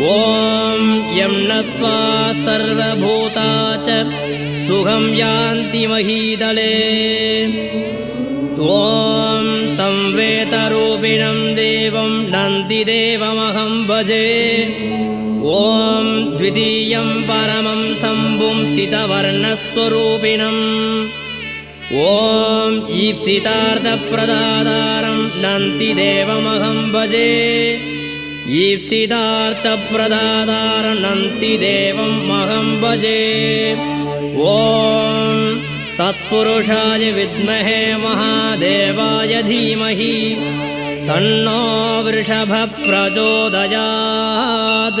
ॐ यं नत्वा सर्वभूता च सुखं यान्ति महीदले। ॐ तं वेतरूपिणं देवं नन्दिदेवमहं भजे। ॐ द्वितीयं परमं शम्भुं सितवर्णस्वरूपिणम्। ॐ ईप्सितार्थप्रदातारं नन्तिदेवमहं भजे ईप्सितार्थप्रदातारं नन्तिदेवम् अहं भजे। ॐ तत्पुरुषाय विद्महे महादेवाय धीमहि। तन्नो वृषभः प्रचोदयात्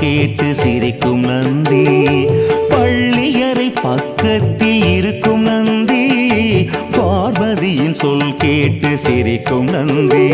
கேட்டு சிரிக்கும் நந்தி. பள்ளியறை பக்கத்தில் இருக்கும் நந்தி. பார்வதியின் சொல் கேட்டு சிரிக்கும் நந்தி.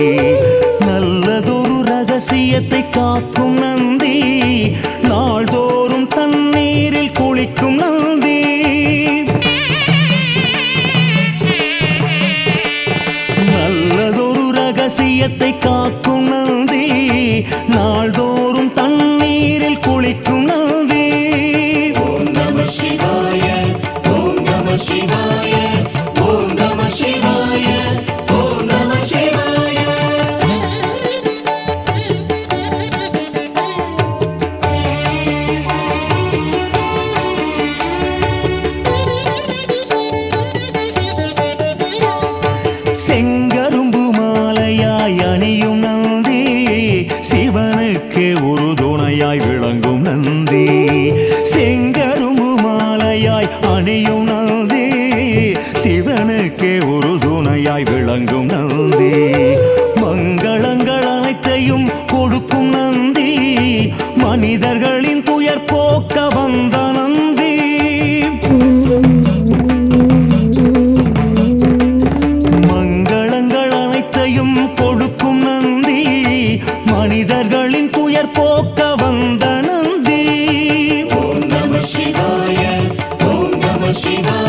喜欢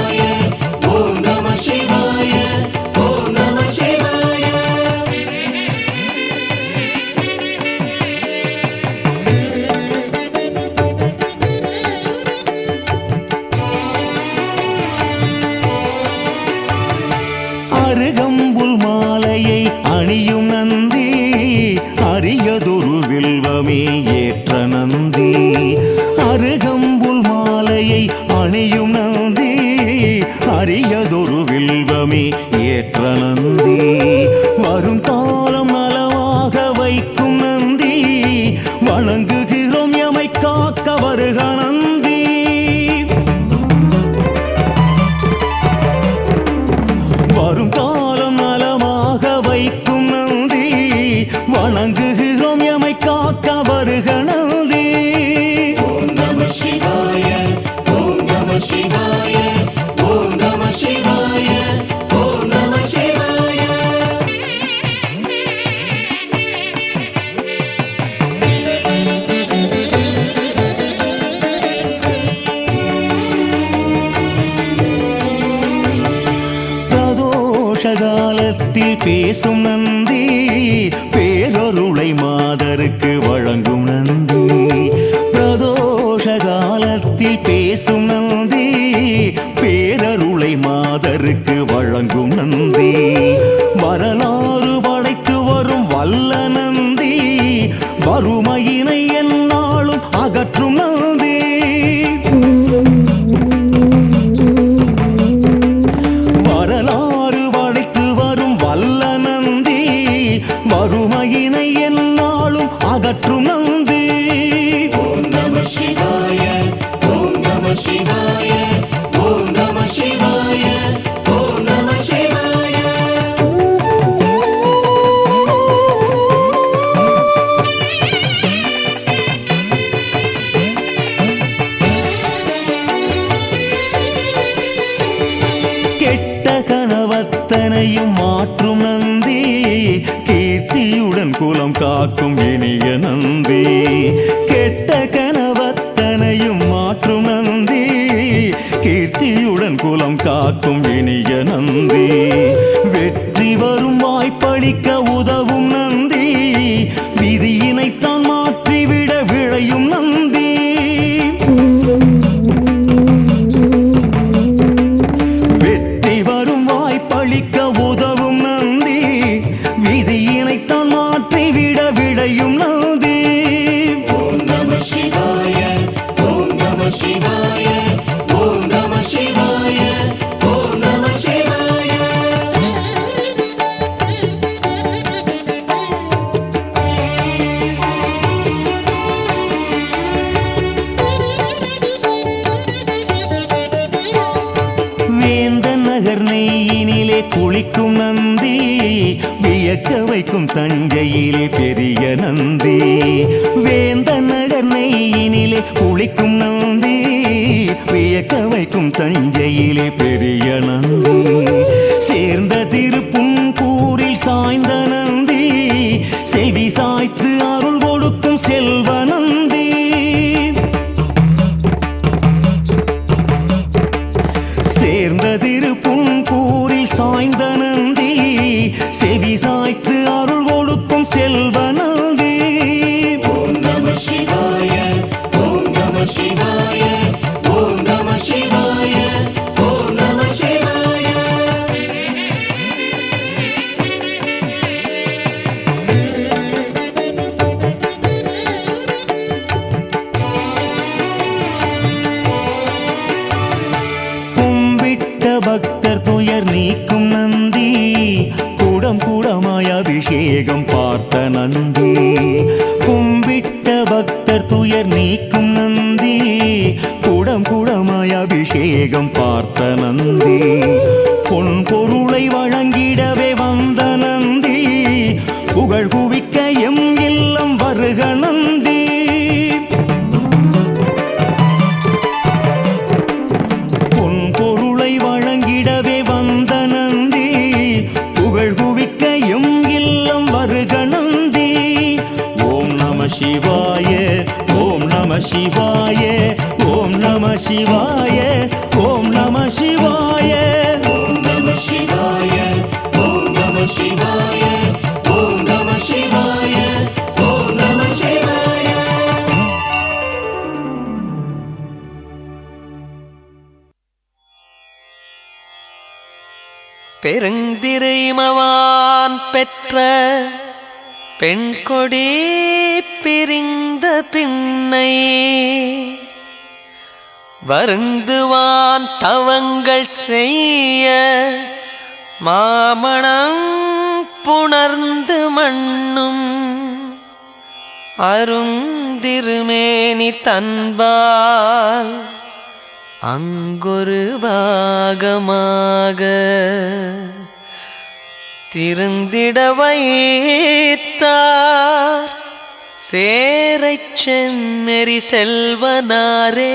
பேரத்தில் பேசும் நந்தி பேரொருளை மாதருக்கு வழங்கும் நந்தி. பிரதோஷ காலத்தில் பேசும் நந்தி பேரருளை மாதருக்கு வழங்கும் நந்தி. வரலாறு படைத்து வரும் வல்ல நந்தி வறுமையினை என்னாலும் அகற்றும் 在流浪。விளங்க வைக்கும் தஞ்சையிலே பெரிய நந்தி. வேந்த நகர் நெய்யினிலே குளிக்கும் நந்தி. வியக்க வைக்கும் தஞ்சையிலே பெரிய நந்தி. பெண் கொடி பிரிந்த பின்னை வருந்துவான் தவங்கள் செய்ய மாமணம் புணர்ந்து மண்ணும் அருந்திருமேனி தன்பால் அங்கொரு பாகமாக. திருந்திட வைத்தார் சேரை சென்னெறி செல்வனாரே.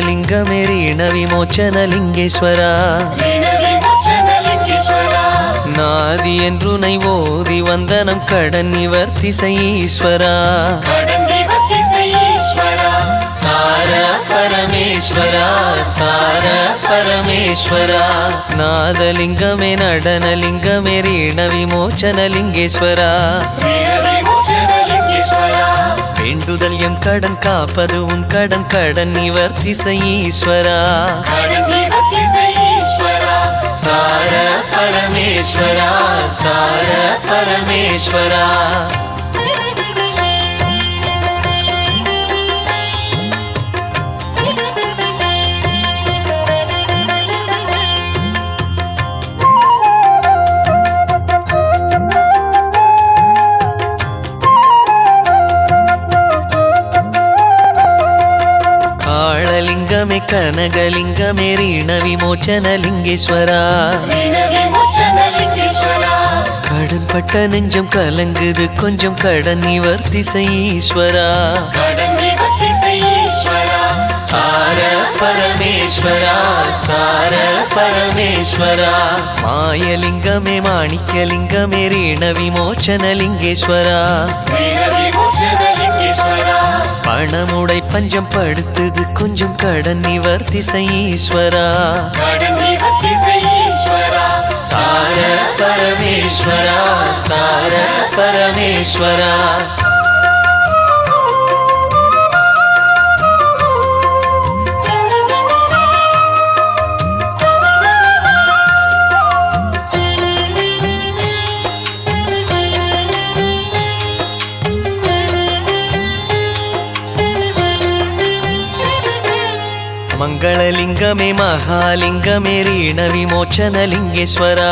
ಲಿಂಗಮೇ ರೀಣ ವಿಮೋಚನ ಲಿಂಗೇಶ್ವರ நாதி என்று உனை ஓதி வந்தனம் கடன் நிவர்த்தி ஈஸ்வரா சார பரமேஸ்வரா சார பரமேஸ்வரா. நாதலிங்கமே நடனலிங்கமே ரீண விமோச்சன லிங்கேஸ்வரா தொழுதல் என் கடன் காப்பது உன் கடன். கடன் நிவர்த்தி ஈஸ்வரா சார பரமேஸ்வரா சார பரமேஸ்வரா. లింగమే కనగలింగమే రీణ విమోచన లింగేశ్వరా கடன் பட்ட நெஞ்சம் கலங்குது கொஞ்சம் கடன் நிவர்த்தி ஈஸ்வரா சார பரமேஸ்வரா சார பரமேஸ்வரா. மாயலிங்கமே மாணிக்கலிங்கமே ரீண விமோச்சன லிங்கேஸ்வரா மனமுடை பஞ்சம் படுத்தது. கொஞ்சம் கடன் நிவர்த்தி ஈஸ்வரா சார பரமேஸ்வரா சார பரமேஸ்வரா. లింగమే మహాలింగమే రీణ విమోచన లింగేశ్వరా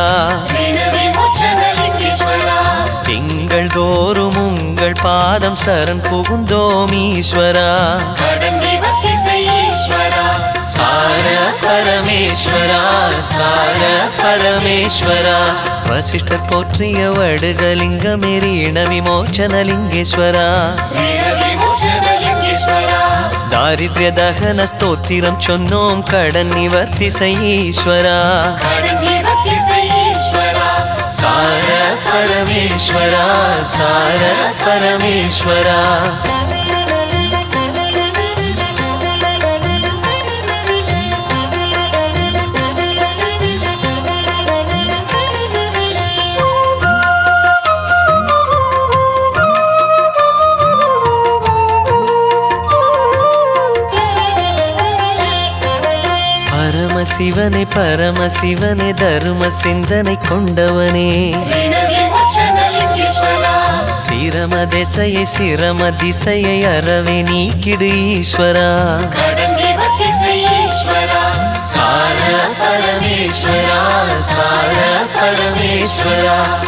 திங்கள் தோறும் உங்கள் பாதம் சரண் புகுந்தோம் ஈஸ்வரா. சார பரமேஸ்வரா சார பரமேஸ்வரா. வசிஷ்டர் போற்றிய வடுகலிங்கமெரி இணவிமோச்சன லிங்கேஸ்வரா. தாரித்ய தகன ஸ்தோத்திரம் சொன்னோம் கடன் நிவர்த்தி ஈஸ்வரா சார பரமேஸ்வரா சார பரமேஸ்வரா சிவனே பரமசிவனே தரும சிந்தனை கொண்டவனே. சிரம திசையை சிரம திசையை அறவே நீக்கிடு ஈஸ்வரா.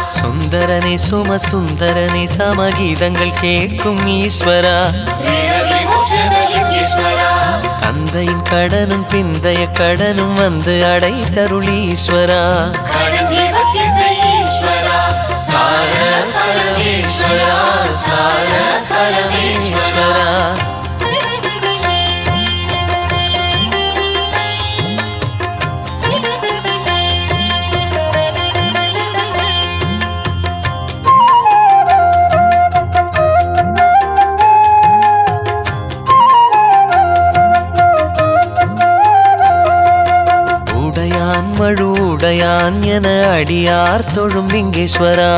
சுந்தரனே சும சுந்தரனே சமகீதங்கள் கேட்கும் ஈஸ்வரா. தந்தையும் கடனும் பிந்தைய கடனும் வந்து அடை தருளீஸ்வரா சார பரமேஸ்வரா சார பரமேஸ்வரா. என அடியார் தொழும் லிங்கேஸ்வரா.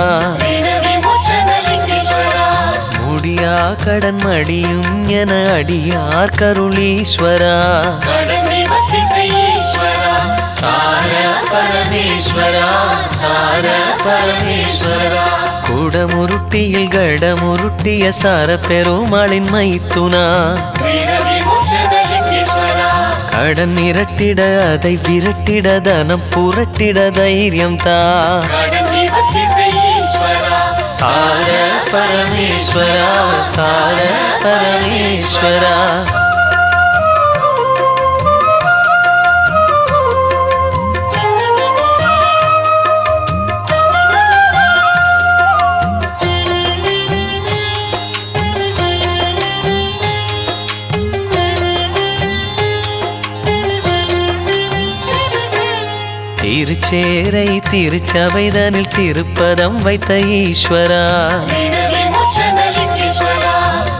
முடியா கடன் மடியும் என அடியார் கருளீஸ்வரா. குடமுருட்டியில் கடமுருட்டிய சார பெருமாளின் மைத்துனா. கடன் இரட்டிட அதை விரட்டி புரட்டிட தனம் புரட்டிட தைரியம் தா. சார பரமேஸ்வரா சார பரமேஸ்வரா. சேரை திருச்சபைதனில் திருப்பதம் வைத்த ஈஸ்வரா.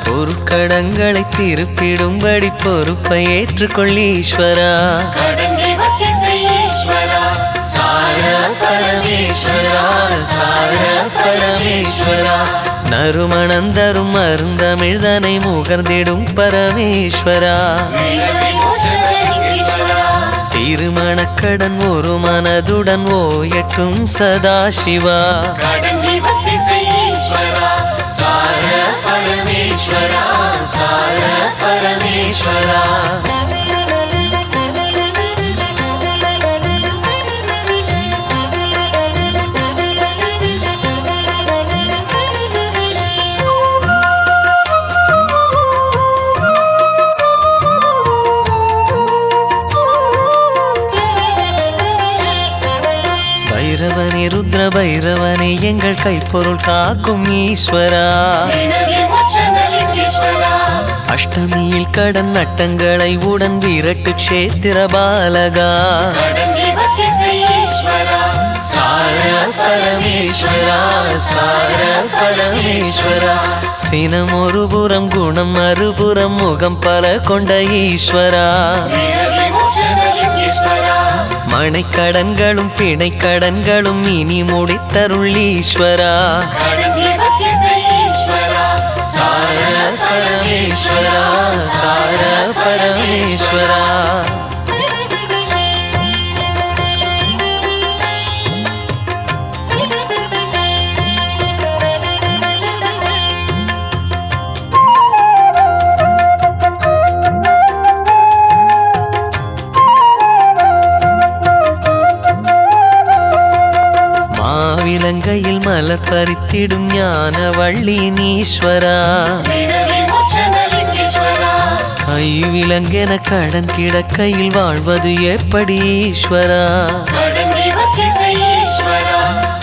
பொருட்கடங்களை திருப்பிடும்படி பொறுப்பை ஏற்றுக்கொள் ஈஸ்வரா. நறுமணந்தரும் அருந்தமிழ்தனை முகர்ந்திடும் பரமேஸ்வரா. திருமணக்கடன் ஒரு மனதுடன் ஓயட்டும் சதாசிவா. கடன் சார பரமேஸ்வரா சார பரமேஸ்வரா. எங்கள் கைப்பொருள் காக்கும் ஈஸ்வரா. அஷ்டமியில் கடன் நட்டங்களை உடன் விரட்டு கஷேத்திர பாலகா. சினம் ஒரு புறம் குணம் மறுபுறம் முகம் பல கொண்ட ஈஸ்வரா. மனைக்கடன்களும் பிணைக்கடன்களும் இனி முடித்தருள் ஈஸ்வரா. சார பரமேஸ்வரா சார பரமேஸ்வரா. மாவிலங்கையில் மலர் பறித்திடும் ஞான வள்ளி நீஸ்வரா கைவிலங்கென கடன் கிடக்கையில் வாழ்வது எப்படி ஈஸ்வரா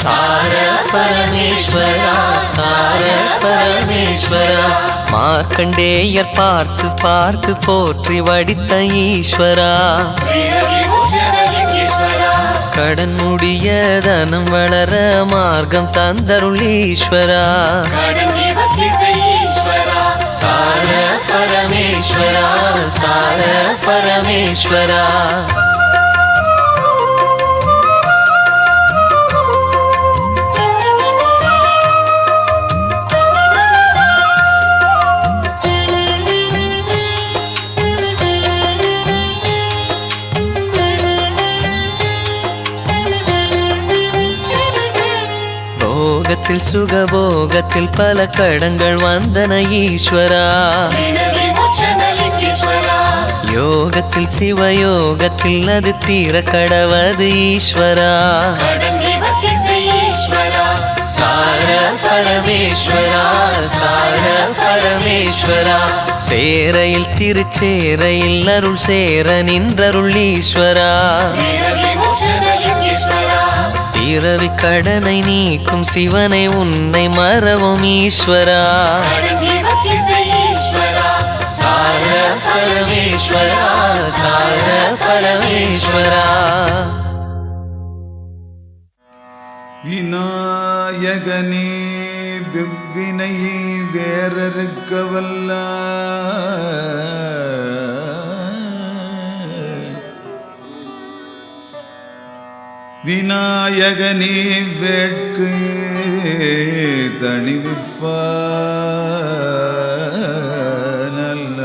சார பரமேஸ்வரா சார பரமேஸ்வரா மார்க்கண்டேயர் பார்த்து பார்த்து போற்றி வடித்த ஈஸ்வரா கடன் முடிய தனம் வளர மார்க்கம் தந்தருள் ஈஸ்வரா. சார பரமேஸ்வரா சார பரமேஸ்வரா. இன்பத்தில் சுகபோகத்தில் பல கடங்கள் வந்தன ஈஸ்வரா. யோகத்தில் சிவயோகத்தில் அது தீர கடவது ஈஸ்வரா. சார பரமேஸ்வரா சார பரமேஸ்வரா. சேரையில் திருச்சேரையில் அருள் சேர நின்றருள் ஈஸ்வரா. பிறவி கடனை நீக்கும் சிவனை உன்னை மறவும் ஈஸ்வரா. சார பரமேஸ்வரா சார பரமேஸ்வரா. விநாயகனே வெவ்வினையை வேறறுக்க விநாயகனே வேட்கு தணிவிப்ப நல்ல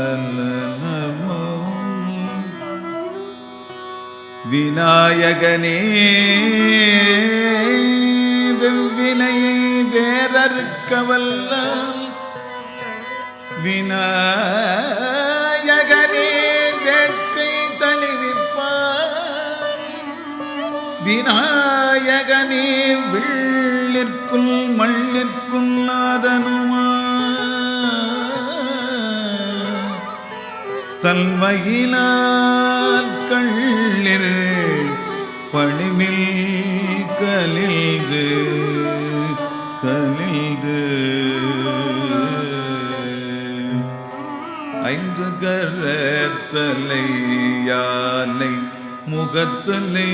விநாயகனே வெவ்வினையை வேறறுக்கவல்ல வினா விநாயகனே வில்லிற்குள் மண்ணிற்கும் நாதனுமா? தன்மையினால் கள்ளிர் பணிமில் கலில்து. கலில்து ஐந்து கரத்தலை யானை முகத்தலை